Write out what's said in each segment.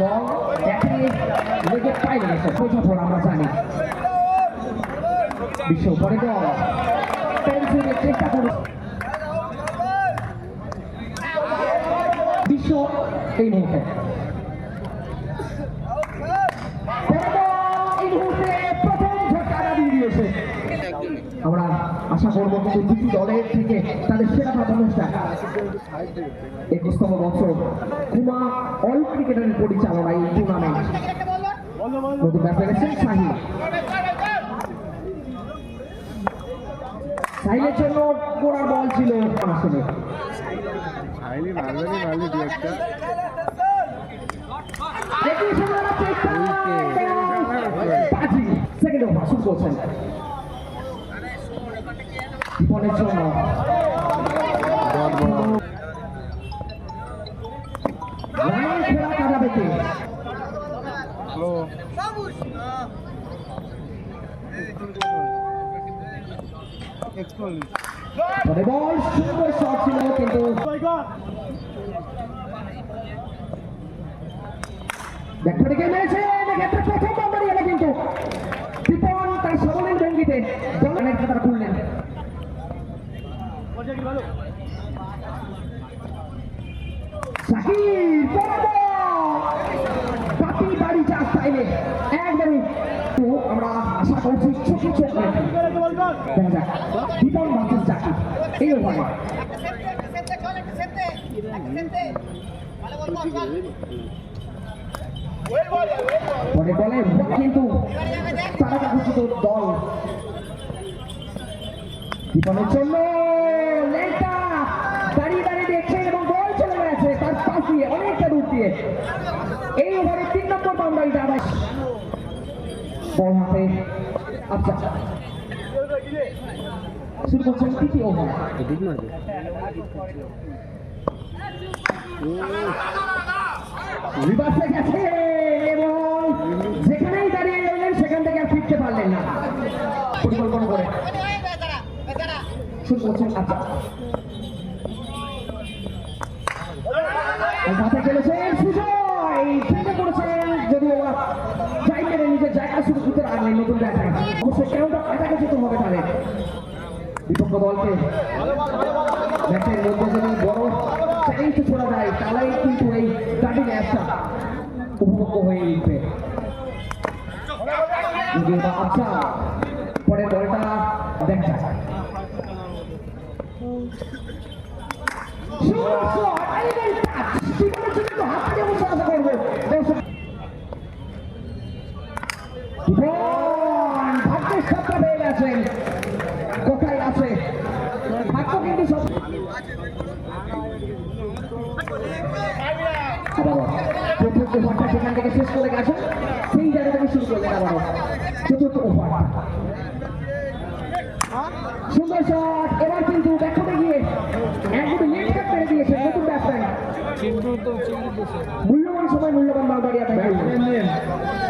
বল দেখে লেগে পাইলে গেছে পঁচাত্তর আমরা জানি বিশ্ব পরে বল পেন্সিলের চেষ্টা করুন বিশ্ব এই মুহূর্তে পরে বল, এই মুহূর্তে প্রথম ঝটকাটা দিয়ে দিয়েছে আমরা আশা করব কিন্তু দুটি দলের থেকে তাদের সেরা পারফরমেন্সটা একুশতম বছর কুমা অল ক্রিকেটারের পরিচালনা এই টুর্নামেন্ট নতুন সাহিল সাহিলের জন্য গোড়ার বল ছিল আসলে। দু একটা। সেকেন্ড ওভার শুরু করছেন। বল রানের খেলা কাটাবে কে বল সুন্দর শট ছিল কিন্তু বাউন্ডারি এলো কিন্তু দীপন তার সবলের ভঙ্গিতে দলের খাতা খুললেন শাকির বড় বল! বাতি বাড়ি চার স্টাইলে একদমই তো আমরা আশা করছি ছোট ছোট দেখা যাক দীপন ভার্সেস জাকির এই ওভারে পরে বলে কিন্তু তারা ঘোষিত দল দীপনের জন্য লেনটা দাঁড়িয়ে দাঁড়িয়ে দেখছেন এবং বল চলে গেছে তার পাশ দিয়ে অনেকটা দূর দিয়ে এই ওভারে তিন নম্বর বাউন্ডারিটা আবার বল হাতে আচ্ছা শুরু করছেন তৃতীয় ওভার এদিক মারবে রিভার্সে গেছে এবং যেখানেই দাঁড়িয়ে রইলেন সেখান থেকে আর ফিরতে পারলেন না পরিকল্পনা করে শুরু করছেন আচ্ছা। খেলেছেন সুজয় ফিল্ডে করেছেন যদিও বা যাই নিজের জায়গা শুরু করতে পারলেন নতুন ব্যাটার। অবশ্যই কেউটা কাটাকে যেতে হবে তাদের বিপক্ষ দলকে ম্যাচের মধ্যে যদি বড় চ্যালেঞ্জ ছোড়া যায় তাহলেই কিন্তু এই দাবি ম্যাচটা উপভোগ্য হয়ে উঠবে। আচ্ছা পরে বলটা দেখা সুন্দর shot, elegant touch, জীবনের জন্য একটু হাত দিয়ে বসে আশা করব দর্শক- জীবন ভাগ্যের সাপটা পেয়ে গেছেন কোথায় আছে? ভাগ্য কিন্তু সব চতুর্থ ওভারটা সেখান থেকে শেষ করে গেছে। সেই জায়গা থেকে শুরু করলেন আবারও চতুর্থ ওভার সুন্দর শট এবার কিন্তু ব্যাকফুটে গিয়ে একদম নেট কাট মেরে দিয়েছে নতুন ব্যাটসম্যান মূল্যবান সময় মূল্যবান বাউন্ডারি বিশ্ব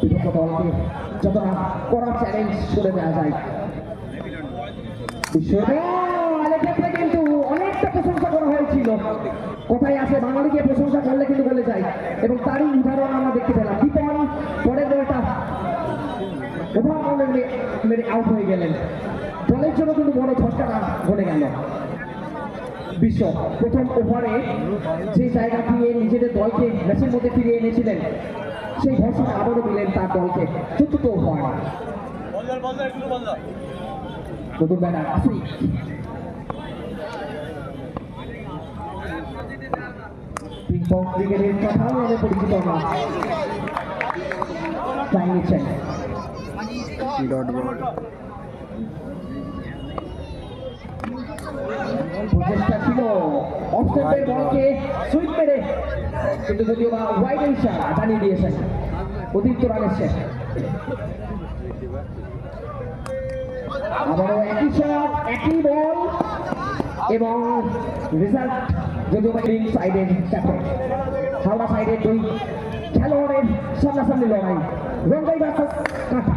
বিপক্ষ দলকে যতটা কড়া চ্যালেঞ্জ করে দেওয়া যায় বিশ্বদল কিন্তু অনেকটা প্রশংসা করা হয়েছিল কোথায় আছে বাঙালিকে প্রশংসা করলে কিন্তু বলে যায় এবং তারই উদাহরণ আমরা দেখতে পেলাম দীপন পরের বলটা ওভার মেরে মেরে আউট হয়ে গেলেন দলের জন্য কিন্তু বড় ঝটকাটা ঘটে গেল বিশ্ব প্রথম ওভারে যে জায়গা দিয়ে নিজেদের দলকে ম্যাচের মধ্যে ফিরিয়ে এনেছিলেন সেই ভরসা আবারও দিলেন তার দলকে। চতুর্থ নতুন ক্রিকেটের নামে পরিচিত না। ডট বল প্রচেষ্টা ছিল অস্ট্রেলিয়ার বলকে সুইপ মেরে কিন্তু যদিও বা ওয়াইড ইশারা জানিয়ে দিয়েছেন, অতিরিক্ত রান এসছে। আবারও একই শট একই বল এবং রেজাল্ট যদিও বা গ্রিন সাইডের ক্যাপ্টেন হাওড়া সাইডের দুই খেলোয়াড়ের সামনাসামনি লড়াই। রঙ্গাই ভার্সাস কাঁথা।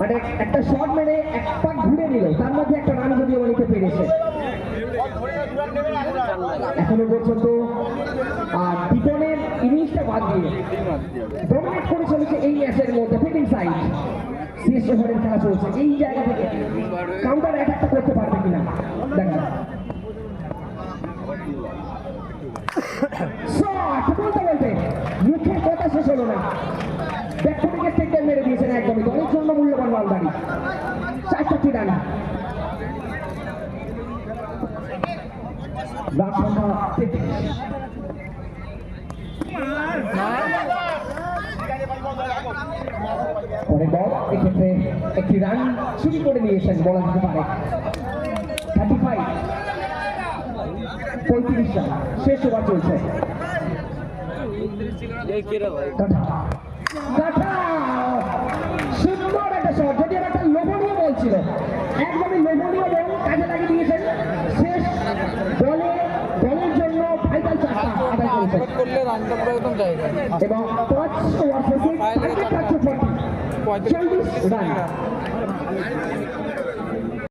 মানে একটা শট মেরে এক পাক ঘুরে নিল। তার মধ্যে একটা রান যদিও নিতে পেরেছে। এখনও পর্যন্ত, আর বিপনের ইনিংসটা বাদ দিয়ে ডমিনেট করে চলেছে এই ম্যাচের মধ্যে ফিটিং সাইড শেষ ওভারের খেলা চলছে এই জায়গা থেকে। কাউন্টার অ্যাটাকটা করতে পারবে কিনা? দেখা। শট বলতে বলতে মুখের কথা শেষ হলো না। ব্যাক থেকে স্টেকটা মেরে দিয়েছেন একদমই দলের জন্য মূল্যবান মালদারি চার চারটি রান এক্ষেত্রে একটি রান চুরি করে বলা যেতে পারে থার্টি ফাইভ পঁয়ত্রিশ রান শেষ ওভার চলছে সুন্দর একটা একটা লোভনীয় বল ছিল। একদমই লোভনীয় বল কাজে লাগিয়ে দিয়েছেন শেষ বলে বলের জন্য ভাইটাল চারটা আদায় করেছেন করলে রানটা পুরো একদম জায়গা এবং পাঁচ ওভার শেষে চল্লিশ রান।